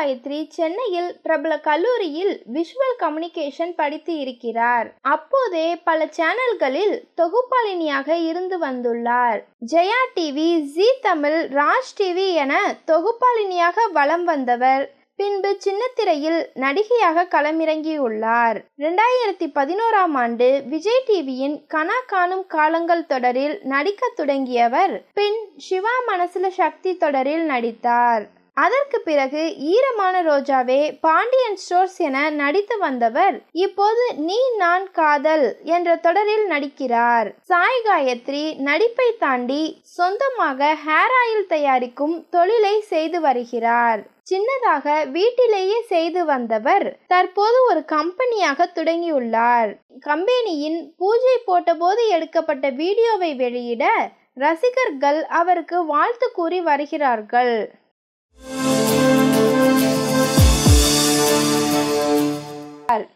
காயத்ரி சென்னையில் பிரபல கல்லூரியில் விஷுவல் கம்யூனிகேஷன் படித்து இருக்கிறார். அப்போதே பல சேனல்களில் தொகுப்பாளினியாக இருந்து வந்துள்ளார். Jaya TV Zee Tamil Raj TV என தொகுப்பாளினியாக வலம் வந்தவர். பின்பு சின்னத்திரையில் நடிகையாக களமிறங்கியுள்ளார். இரண்டாயிரத்தி பதினோராம் ஆண்டு விஜய் டிவியின் கனா காணும் காலங்கள் தொடரில் நடிக்க தொடங்கியவர். பின் சிவா மனசுல சக்தி தொடரில் நடித்தார். அதற்கு பிறகு ஈரமான ரோஜாவே பாண்டியன் ஸ்டோர்ஸ் என நடித்து வந்தவர். இப்போது நீ நான் காதல் என்ற தொடரில் நடிக்கிறார். சாய் காயத்ரி நடிப்பை தாண்டி சொந்தமாக ஹேர் ஆயில் தயாரிக்கும் தொழிலை செய்து வருகிறார். சின்னதாக வீட்டிலேயே செய்து வந்தவர் தற்போது ஒரு கம்பெனியாக தொடங்கியுள்ளார். கம்பெனியின் பூஜை போட்டபோது எடுக்கப்பட்ட வீடியோவை வெளியிட ரசிகர்கள் அவருக்கு வாழ்த்து கூறி வருகிறார்கள். principal